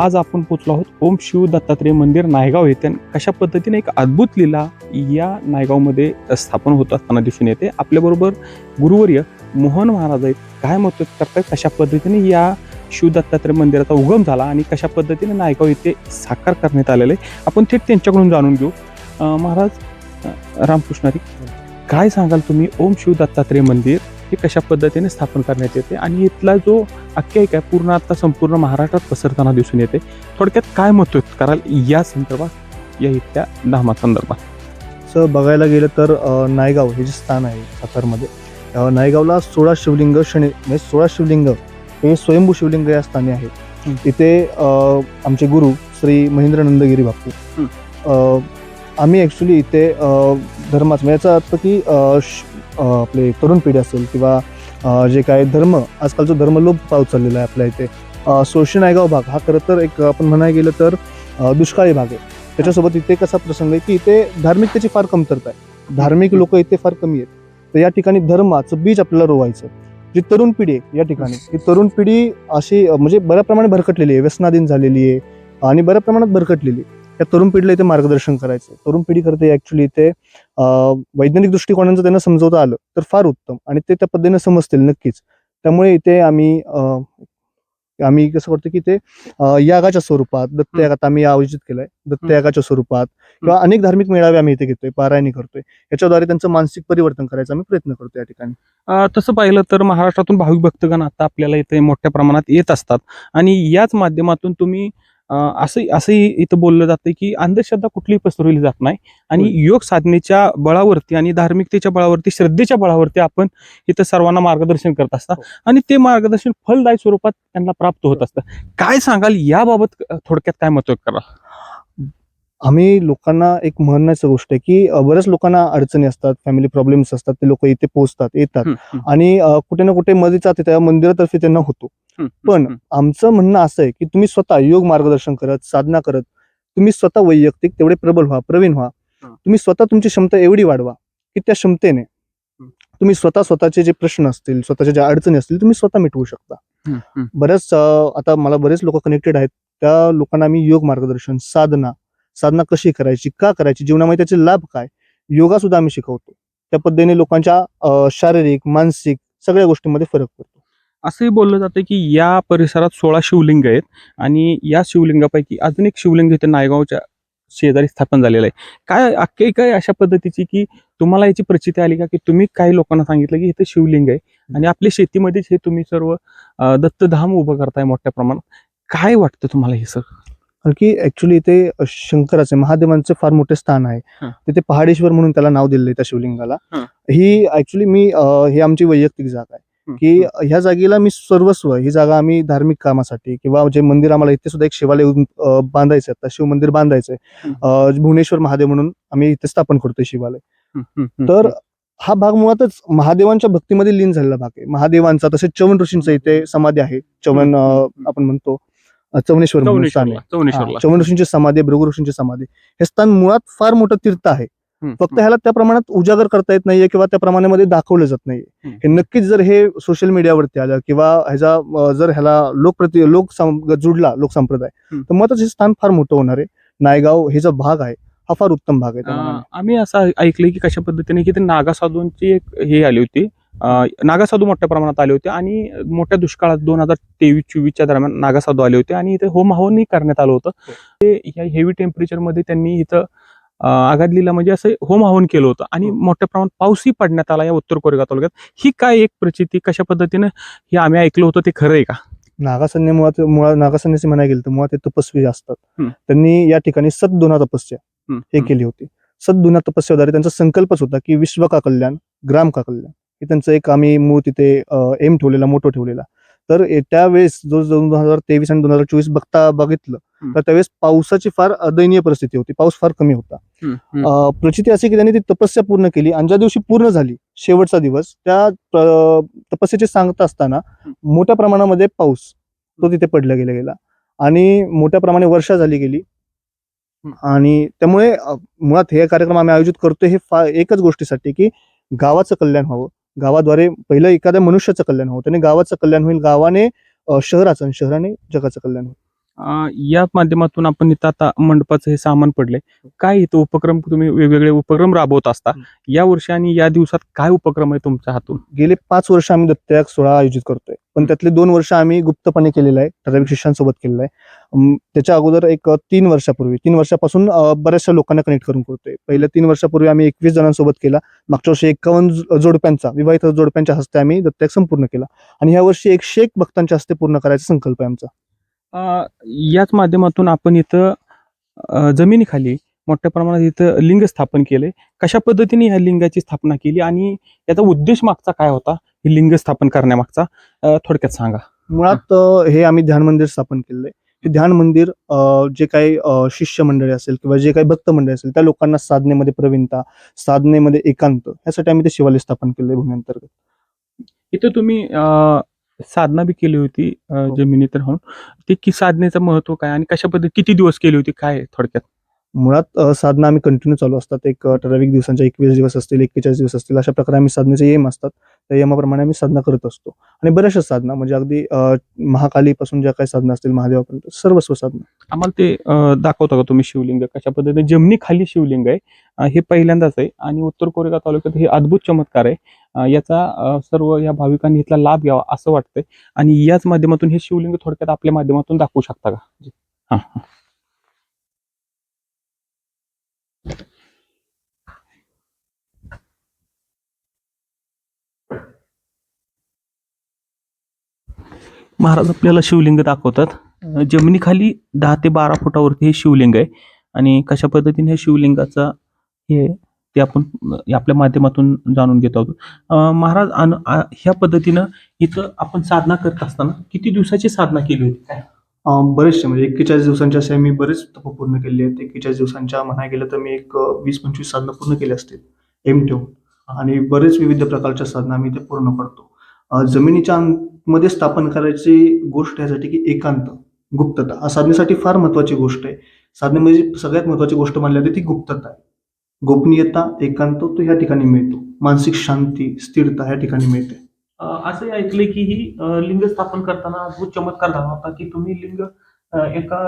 आज आपण पोचलो आहोत ओम शिव दत्तात्रेय मंदिर नायगाव येथे. कशा पद्धतीने एक अद्भुत लीला या नायगावमध्ये स्थापन होत असताना दिसून येते. आपल्याबरोबर गुरुवर्य मोहन महाराज आहेत. काय मत करतात कशा पद्धतीने या शिव दत्तात्रय मंदिराचा उगम झाला आणि कशा पद्धतीने नायगाव येथे साकार करण्यात आलेलं आहे? आपण थेट त्यांच्याकडून जाणून घेऊ. महाराज रामकृष्णारी काय सांगाल तुम्ही? ओम शिव दत्तात्रय मंदिर हे कशा पद्धतीने स्थापन करण्यात येते आणि इथला जो आख्यायिका आहे पूर्ण आता संपूर्ण महाराष्ट्रात पसरताना दिसून येते. थोडक्यात काय व्यक्त कराल या संदर्भात या इथल्या धामा संदर्भात. असं बघायला गेलं तर नायगाव हे जे स्थान आहे सातारमध्ये नायगावला सोळा शिवलिंग शनी म्हणजे सोळा शिवलिंग हे स्वयंभू शिवलिंग या स्थानी आहेत. इथे आमचे गुरु श्री महेंद्रनंदगिरी बापू. हं. अ, आम्ही ॲक्च्युली इथे धर्माचं म्हणजे याचा अर्थ की आपले तरुण पिढी असेल किंवा जे काय धर्म आजकाल जो धर्म लोप पावत चाललेला आहे आपल्या इथे. अ, नायगाव भाग हा खरं तर एक आपण म्हणायला गेलं तर दुष्काळी भाग आहे. त्याच्यासोबत इथे कसा प्रसंग आहे की इथे धार्मिकतेची फार कमतरता आहे. धार्मिक लोक इथे फार कमी आहेत. तर या ठिकाणी धर्माचं बीज आपल्याला रोवायचं जी तरुण पिढी आहे या ठिकाणी ही तरुण पिढी अशी म्हणजे बऱ्या प्रमाणात भरकटलेली आहे. व्यसनाधीन झालेली आहे आणि बऱ्या प्रमाणात भरकटलेली आहे. त्या तरुण पिढीला इथे मार्गदर्शन करायचं तरुण पिढी करते ऍक्च्युली इथे वैज्ञानिक दृष्टिकोनाचं त्यांना समजवता आलं तर फार उत्तम आणि ते त्या पद्धतीने समजतील नक्कीच. त्यामुळे इथे आम्ही आम्ही कसं करतो की ते यागाच्या स्वरूपात दत्त यागात आम्ही आयोजित केलंय. दत्त यागाच्या स्वरूपात किंवा अनेक धार्मिक मेळावे आम्ही इथे घेतोय पारायणी करतोय. याच्याद्वारे त्यांचं मानसिक परिवर्तन करायचा आम्ही प्रयत्न करतो या ठिकाणी. तसं पाहिलं तर महाराष्ट्रातून भाविक भक्तगण आता आपल्याला इथे मोठ्या प्रमाणात येत असतात. आणि याच माध्यमातून तुम्ही असं असंही इथं बोललं जातं की अंधश्रद्धा कुठलीही पसरवली जात नाही. आणि. योग साधनेच्या बळावरती आणि धार्मिकतेच्या बळावरती श्रद्धेच्या बळावरती आपण इथं सर्वांना मार्गदर्शन करत असता. हो. आणि ते मार्गदर्शन फलदायी स्वरूपात त्यांना प्राप्त होत असतं. काय सांगाल याबाबत थोडक्यात काय मत करा आम्ही लोकांना एक म्हणण्याचं गोष्ट आहे की बऱ्याच लोकांना अडचणी असतात फॅमिली प्रॉब्लेम्स असतात ते लोक इथे पोहोचतात येतात. आणि कुठे ना कुठे मदतीचा त्या मंदिरातर्फे त्यांना होतो. पण आमचं म्हणणं असं आहे की तुम्ही स्वतः योग मार्गदर्शन करत साधना करत तुम्ही स्वतः वैयक्तिक तेवढे प्रबल व्हा प्रवीण व्हा. तुम्ही स्वतः तुमची क्षमता एवढी वाढवा की त्या क्षमतेने. तुम्ही स्वतः स्वतःचे जे प्रश्न असतील स्वतःच्या ज्या अडचणी असतील तुम्ही स्वतः मिटवू शकता. अ, आता मला बरेच लोक कनेक्टेड आहेत. त्या लोकांना मी योग मार्गदर्शन साधना साधना कशी करायची का करायची जीवनामध्ये त्याचे लाभ काय योगा सुद्धा आम्ही शिकवतो. त्या पद्धतीने लोकांच्या शारीरिक मानसिक सगळ्या गोष्टींमध्ये फरक पडतो. असंही बोललं जातं की या परिसरात सोळा शिवलिंग आहेत आणि या शिवलिंगापैकी अजून एक शिवलिंग इथे नायगावच्या शेजारी स्थापन झालेलं आहे. काय अख्खी काय अशा पद्धतीची की तुम्हाला याची प्रचिती आली का? की तुम्ही काही लोकांना सांगितलं की इथे शिवलिंग आहे आणि आपल्या शेतीमध्येच हे तुम्ही सर्व दत्तधाम उभं करताय मोठ्या प्रमाणात. काय वाटतं तुम्हाला हे सर कारण की ऍक्च्युली इथे शंकराचे महादेवांचे फार मोठे स्थान आहे. तिथे पहाडेश्वर म्हणून त्याला नाव दिलेलं आहे त्या शिवलिंगाला. हं. ऍक्च्युली मी ही आमची वैयक्तिक जागा आहे. की ह्या जागेला मी सर्वस्व ही जागा आम्ही धार्मिक कामासाठी किंवा जे मंदिर आम्हाला इथे सुद्धा एक शिवालय बांधायचं आता शिव मंदिर बांधायचंय भुवनेश्वर महादेव म्हणून आम्ही इथे स्थापन करतोय शिवालय. तर हा भाग मुळातच महादेवांच्या भक्तीमध्ये लीन झालेला भाग आहे. महादेवांचा तसेच चवन ऋषींचा इथे समाधी आहे. चवन. आपण म्हणतो चवनेश्वर म्हणून स्थान आहे. चौनेश्वरला चौनेश्वरला चवन ऋषींची समाधी भृगु ऋषींची समाधी. हे स्थान मुळात फार मोठं तीर्थ आहे. फक्त ह्याला त्या प्रमाणात उजागर करता येत नाहीये किंवा त्या प्रमाणामध्ये दाखवलं जात नाहीये. हे नक्कीच जर हे सोशल मीडियावरती आलं किंवा ह्याचा जर ह्याला लोकप्रति लोक जुडला लोकसंप्रदाय. तर मग हे स्थान फार मोठं होणार आहे नायगाव हे जो भाग आहे हा फार उत्तम भाग आहे. आम्ही असं ऐकलंय की कशा पद्धतीने की ते नागासाधूंची एक हे आली होती नागासाधू मोठ्या प्रमाणात आले होते आणि मोठ्या दुष्काळात दोन हजार तेवीस चोवीसच्या दरम्यान नागासाधू आले होते आणि इथे होम हवनही करण्यात आलं होतं ते ह्या हेवी टेम्परेचरमध्ये त्यांनी इथं आगादलीला म्हणजे असं होम हवन केलं होतं आणि हो. मोठ्या प्रमाणात पाऊसही पडण्यात आला या उत्तर कोरेगाव तालुक्यात ही काय एक प्रचिती कशा पद्धतीनं हे आम्ही ऐकलं होतं ते खरं आहे का नागासन्य मुळात मुळात नागासन्याचे म्हणायला गेलं तर मुळात ते तपस्वी असतात. त्यांनी या ठिकाणी सद्दुना तपस्या हे. केली होती सद्दुना तपस्याद्वारे त्यांचा संकल्पच होता की विश्व का कल्याण ग्राम का कल्याण हे त्यांचं एक आम्ही मूळ तिथे एम ठेवलेला मोठो ठेवलेला तर त्यावेळेस जो दोन हजार तेवीस आणि दोन हजार चोवीस बघता बघितलं. तर त्यावेळेस पावसाची फार दयनीय परिस्थिती होती. पाऊस फार कमी होता. प्रचिती अशी की त्यांनी ती तपस्या पूर्ण केली आणि ज्या दिवशी पूर्ण झाली शेवटचा दिवस त्या तपस्याची सांगता असताना मोठ्या प्रमाणामध्ये पाऊस तो तिथे पडला गेला गेला. आणि मोठ्या प्रमाणे वर्षा झाली गेली. आणि त्यामुळे मुळात हे कार्यक्रम आम्ही आयोजित करतो हे फा एकच गोष्टीसाठी की गावाचं कल्याण व्हावं. गावाद्वारे पहिलं एखाद्या मनुष्याचं कल्याण व्हावं. त्याने गावाचं कल्याण होईल. गावाने शहराचं आणि शहराने जगाचं कल्याण होईल. अं, या माध्यमातून आपण इथं आता मंडपाचं हे सामान पडले काय इथं उपक्रम तुम्ही वेगवेगळे उपक्रम राबवत असता. या वर्षी आणि या दिवसात काय उपक्रम आहे तुमच्या हातून? गेले पाच वर्ष आम्ही दत्तयाग सोहळा आयोजित करतोय. पण त्यातले दोन वर्ष आम्ही गुप्तपणे केलेलं आहे ठराविक शिष्यांसोबत केलेलं आहे. अम, त्याच्या अगोदर एक अ, तीन वर्षापूर्वी तीन वर्षापासून अ, बऱ्याचशा लोकांना कनेक्ट करून करतोय. पहिल्या तीन वर्षापूर्वी आम्ही एकवीस जणांसोबत केला. मागच्या वर्षी एकावन्न ज- जोडप्यांचा विवाहित जोडप्यांच्या हस्ते आम्ही दत्तयाग संपूर्ण केला. आणि ह्या वर्षी एकशे एक भक्तांच्या हस्ते पूर्ण करायचा संकल्प आहे आमचा. याच माध्यमातून आपण इथं जमिनीखाली मोठ्या प्रमाणात इथं लिंग स्थापन केले. कशा पद्धतीने ह्या लिंगाची स्थापना केली आणि याचा उद्देश मागचा काय होता? हे लिंग स्थापन करण्यामागचा थोडक्यात सांगा. मुळात हे आम्ही ध्यान मंदिर स्थापन आहे. हे ध्यान मंदिर जे काही शिष्य मंडळी असेल किंवा जे काही भक्त मंडळी असेल त्या लोकांना साधनेमध्ये प्रवीणता साधनेमध्ये एकांत यासाठी आम्ही ते शिवालय स्थापन केलंय भूमी अंतर्गत. इथं तुम्ही अं, साधना बी केली होती हो. जमिनीत राहून. ते की साधनेचं महत्त्व काय आणि कशा पद्धती किती दिवस केली होती काय थोडक्यात? मुळात साधना आम्ही कंटिन्यू चालू असतात. एक ठराविक दिवसांच्या एकवीस दिवस असतील एक्केचाळीस दिवस असतील अशा प्रकारे आम्ही साधनेचे यम असतात. त्या यमाप्रमाणे आम्ही साधना करत असतो. आणि बऱ्याचशा साधना म्हणजे अगदी महाकालीपासून ज्या काही साधना असतील महादेवापर्यंत सर्वस्व साधना. आम्हाला ते दाखवता का तुम्ही शिवलिंग? कशा पद्धतीने? जमिनी खाली शिवलिंग आहे. हे पहिल्यांदाच आहे. आणि उत्तर कोरेगाव तालुक्यात हे अद्भुत चमत्कार आहे. याचा सर्व या भाविकांनी इथला लाभ घ्यावा असं वाटतंय. आणि याच माध्यमातून हे शिवलिंग थोडक्यात आपल्या माध्यमातून दाखवू शकता का? हा. महाराज आपल्याला शिवलिंग दाखवतात. जमिनीखाली दहा ते बारा फुटावरती हे शिवलिंग आहे. आणि कशा पद्धतीने हे शिवलिंगाचा हे ते आपण आपल्या माध्यमातून जाणून घेत आहोत. महाराज अन- ह्या पद्धतीनं इथं आपण साधना करत असताना किती दिवसाची साधना केली होती? काय? बरेचसे म्हणजे एक्केचाळीस दिवसांच्या असे मी बरेच तप पूर्ण केले आहेत. एक्केचाळीस दिवसांच्या म्हणाय गेलं तर मी एक वीस पंचवीस साधना पूर्ण केली असतील एम ठेवून आणि बरेच विविध प्रकारच्या साधना मी ते पूर्ण करतो. जमिनीच्या मध्ये स्थापन करायची गोष्ट यासाठी की एकांत गुप्तता. हा साधनेसाठी फार महत्वाची गोष्ट आहे. साधनेमध्ये म्हणजे सगळ्यात महत्वाची गोष्ट मानली जाते ती गुप्तता आहे. गोपनीयता एकांत तो ह्या ठिकाणी मिळतो. मानसिक शांती स्थिरता ह्या ठिकाणी मिळते. असं ऐकले की ही लिंग स्थापन करताना अद्भुत चमत्कार झाला होता की तुम्ही लिंग एका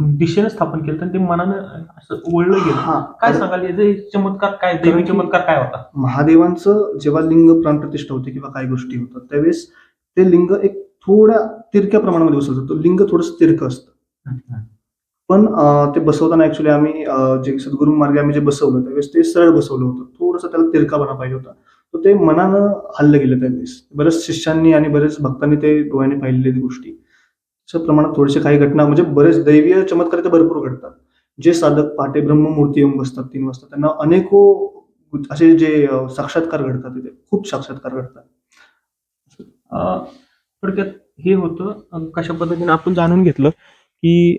दिशेने स्थापन केलं तर ते मनानं असं गेलं. हा. काय सांगाल? याचा हे चमत्कार काय? दैवी चमत्कार काय होता? महादेवांचं जेव्हा लिंग प्राणप्रतिष्ठा होते किंवा काही गोष्टी होतात त्यावेळेस ते लिंग एक थोड्या तिरक्या प्रमाणामध्ये बसवलं जातं. लिंग थोडंसं तिरकं असतं. पण अं, ते बसवताना ऍक्च्युली आम्ही अं, जे सद्गुरू मार्गे आम्ही जे बसवलं त्यावेळेस ते सरळ बसवलं होतं. थोडंसं त्याला तिरकापणा पाहिजे होता. तर ते मनानं हल्लं गेलं त्यावेळेस. बऱ्याच शिष्यांनी आणि बरेच भक्तांनी ते डोळ्याने पाहिलेल्या त्या गोष्टी. अशा प्रमाणात थोडेसे काही घटना म्हणजे बरेच दैवीय चमत्कार इथे भरपूर घडतात. जे साधक पहाटे ब्रह्ममूर्ती येऊन बसतात तीन वाजता. त्यांना अनेको असे जे साक्षात्कार घडतात तिथे खूप साक्षात्कार घडतात. अं, थोडक्यात हे होतं कशा पद्धतीने आपण जाणून घेतलं की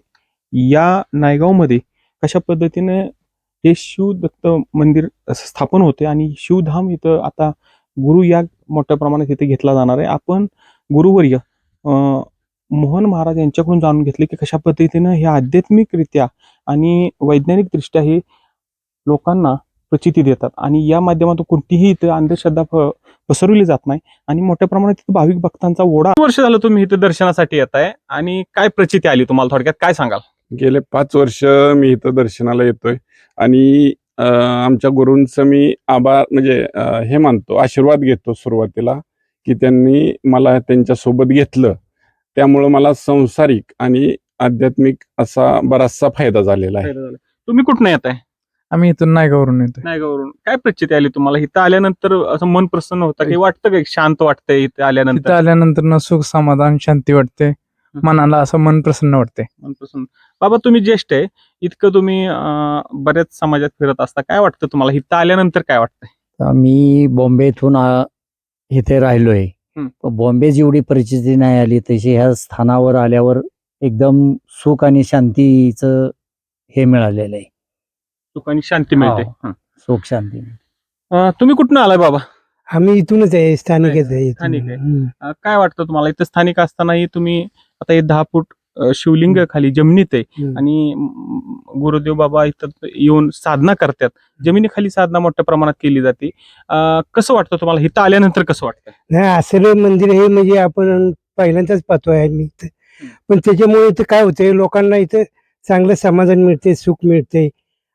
या नायगावमध्ये कशा पद्धतीने हे शिवदत्त मंदिर स्थापन होते आणि शिवधाम इथं आता गुरु या मोठ्या प्रमाणात इथे घेतला जाणार आहे. आपण गुरुवर्य अं, मोहन महाराज यांच्याकडून जाणून घेतले की कशा पद्धतीनं हे आध्यात्मिकरित्या आणि वैज्ञानिकदृष्ट्या हे लोकांना प्रचिती देतात. आणि या माध्यमातून कोणतीही इथं अंधश्रद्धा पसरवली जात नाही. आणि मोठ्या प्रमाणात तिथं भाविक भक्तांचा ओढा. वर्ष झालं तुम्ही इथं दर्शनासाठी येत आहे आणि काय प्रचिती आली तुम्हाला थोडक्यात? काय सांगाल? गेले पाच वर्ष मी इथं दर्शनाला येतोय. आणि आमच्या गुरूंचं मी आभार म्हणजे हे मानतो आशीर्वाद घेतो सुरुवातीला की त्यांनी मला त्यांच्यासोबत घेतलं. त्यामुळं मला संसारिक आणि आध्यात्मिक असा बराचसा फायदा झालेला आहे. फायदा झाला. तुम्ही कुठनं येत आहे आम्ही इथून नायगावरून येतोय. नायगावरून काय प्रचिती आली तुम्हाला? इथं आल्यानंतर असं मन प्रसन्न होतं की? वाटतं का? शांत वाटतंय इथं तिथं आल्यानंतर? आल्यानंतर ना सुख समाधान शांती वाटते. मनाला असं मन प्रसन्न वाटते मन प्रसन्न. बाबा तुम्ही ज्येष्ठ आहे. इतकं तुम्ही अं, बऱ्याच समाजात फिरत असता. काय वाटतं तुम्हाला? इथं आल्यानंतर काय वाटतंय? मी बॉम्बेतून आ- इथे राहिलोय. बॉम्बे जेवढी परिस्थिती नाही आली तशी ह्या स्थानावर आल्यावर एकदम सुख आणि शांतीचं हे मिळालेलं आहे. सुख आणि शांती मिळते. हो. हं. सुख शांती तुम्ही कुठनं आलाय बाबा? आम्ही इथूनच आहे स्थानिकच आहे स्थानिक आहे. काय वाटतं तुम्हाला? इथं स्थानिक असतानाही तुम्ही आता हे दहा फूट शिवलिंग खाली जमिनीत आहे. आणि गुरुदेव बाबा इथं येऊन साधना करतात. जमिनीखाली साधना मोठ्या प्रमाणात केली जाते. कसं वाटतं तुम्हाला? इथं आल्यानंतर कसं वाटतं? नाही असं मंदिर हे म्हणजे आपण पहिल्यांदाच पाहतोय मी इथं. पण त्याच्यामुळे इथं काय होतंय? लोकांना इथं चांगलं समाधान मिळते सुख मिळते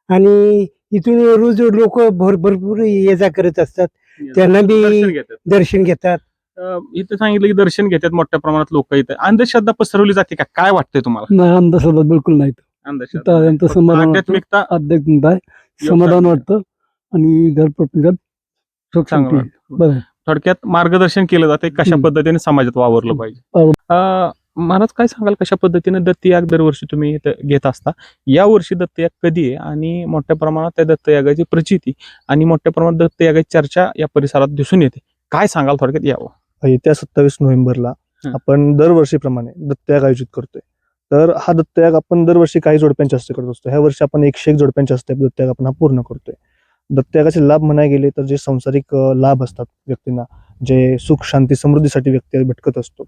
आणि इथून रोज लोक भर भरपूर ये जा करत असतात. त्यांना बी- दर्शन घेतात. इथं सांगितलं की दर्शन घेतात मोठ्या प्रमाणात लोक इथं. अंधश्रद्धा पसरवली जाते का? काय वाटतंय तुम्हाला? नाही अंधश्रद्धा बिलकुल नाही. अंधश्रद्धा समाधान वाटतं. आध्यात्मिकता आध्यात्मिक आहे. समाधान वाटतं. आणि घर प्रपंचात सुख चांगलं शांती. वाटतं. बरं. थोडक्यात मार्गदर्शन केलं जाते कशा हम्म. पद्धतीने समाजात वावरलं पाहिजे. बरोबर. अं, महाराज काय सांगाल कशा पद्धतीने दत्तयाग दरवर्षी तुम्ही इथं घेत असता? या वर्षी दत्तयाग कधी आहे? आणि मोठ्या प्रमाणात त्या दत्तयागाची प्रचिती आणि मोठ्या प्रमाणात दत्तयागाची चर्चा या परिसरात दिसून येते. काय सांगाल थोडक्यात यावं? येत्या सत्तावीस नोव्हेंबरला. आपण दरवर्षीप्रमाणे दत्तयाग आयोजित करतोय. तर हा दत्तयाग आपण दरवर्षी काही जोडप्यांच्या हस्ते करत असतो. ह्या वर्षी आपण एकशे एक जोडप्यांच्या हस्ते दत्तयाग आपण हा पूर्ण करतोय. दत्तयागाचे लाभ म्हणाय गेले तर जे सांसारिक लाभ असतात व्यक्तींना जे सुख शांती समृद्धीसाठी व्यक्ती भटकत असतो.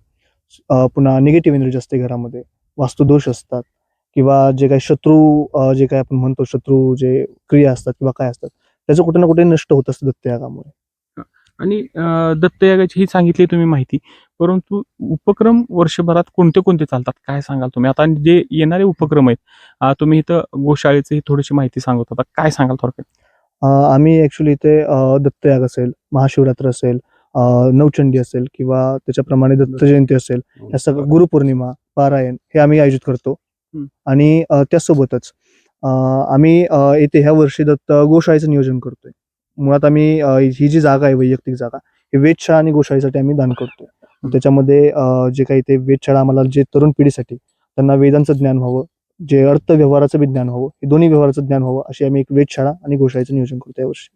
पुन्हा निगेटिव्ह एनर्जी असते घरामध्ये वास्तुदोष असतात किंवा जे काही शत्रू जे काही आपण म्हणतो शत्रू जे क्रिया असतात किंवा काय असतात त्याचं कुठे ना कुठे नष्ट होत असतं दत्तयागामुळे. आणि दत्तयागाची ही सांगितली तुम्ही माहिती. परंतु उपक्रम वर्षभरात कोणते कोणते चालतात? काय सांगाल तुम्ही? आता जे येणारे उपक्रम आहेत तुम्ही इथं गोशाळेची ही थोडीशी माहिती सांगत होता. काय सांगाल थोडक्यात? आम्ही ऍक्च्युली इथे दत्तयाग असेल महाशिवरात्र असेल नवचंडी असेल किंवा त्याच्याप्रमाणे दत्त जयंती असेल या सगळं गुरुपौर्णिमा पारायण हे आम्ही आयोजित करतो. हं. आणि त्यासोबतच आम्ही येथे ह्या वर्षी दत्त गोशाळेचं नियोजन करतोय. मुळात आम्ही ही जी जागा आहे वैयक्तिक जागा हे वेधशाळा आणि गोशाळेसाठी आम्ही दान करतोय. त्याच्यामध्ये जे काही ते वेधशाळा आम्हाला जे तरुण पिढीसाठी त्यांना वेदांचं ज्ञान व्हावं जे अर्थ व्यवहाराचं बी ज्ञान व्हावं हे दोन्ही व्यवहाराचं ज्ञान व्हावं अशी आम्ही एक वेधशाळा आणि गोशाळेचं नियोजन करतो यावर्षी.